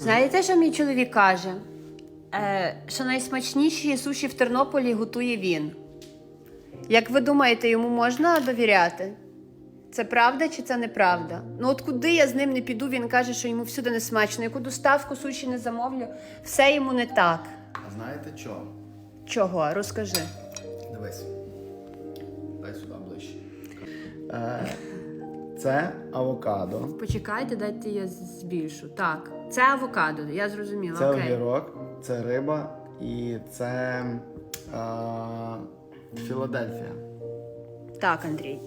Знаєте, що мій чоловік каже? Е, що найсмачніші суші в Тернополі готує він. Як ви думаєте, йому можна довіряти? Це правда чи це неправда? Ну от куди я з ним не піду, він каже, що йому всюди не смачно. Яку доставку суші не замовлю, все йому не так. А знаєте що? Чого? Розкажи. Дивись. Дай сюди ближче. Е, це авокадо. Почекайте, дайте я збільшу. Так, це авокадо, я зрозуміла. Це окей. огірок, це риба і це е, Філадельфія. Так, Андрій.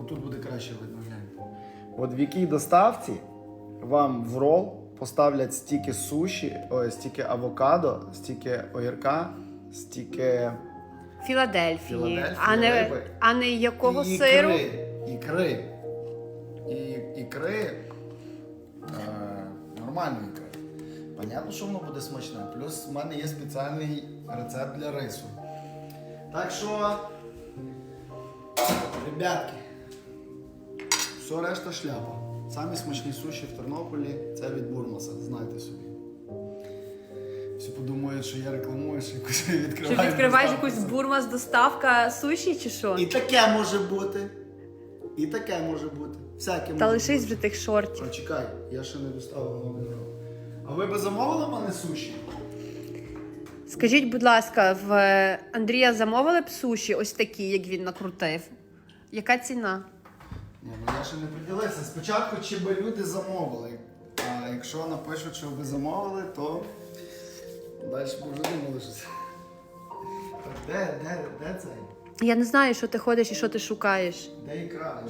Отут буде краще видно глянь. От в якій доставці вам в рол поставлять стільки суші, ой, стільки авокадо, стільки огірка, стільки Філадельфії, Філадельфії, а не, риби. а не якого і сиру. ікри. Ікри. Ікри. Е, нормальної ікри. Понятно, що воно буде смачне. Плюс в мене є спеціальний рецепт для рису. Так що, ребятки, все решта шляпа. Самі смачні суші в Тернополі це від Бурмаса, знайте собі. Всі подумають, що я рекламую, що якусь Чи відкриваєш якусь бурмас доставка суші чи що? І таке може бути. І таке може бути. Всяке Та лишись бути. вже тих шортів. А чекай, я ще не доставив новий рол. А ви би замовили в мене суші? Скажіть, будь ласка, в е, Андрія замовили б суші ось такі, як він накрутив? Яка ціна? Ні, ну я ще не поділився. Спочатку чи би люди замовили. А якщо напишуть, що ви замовили, то далі б вже думали, що це. Так, де, де, де цей? Я не знаю, що ти ходиш і що ти шукаєш. Де ікра?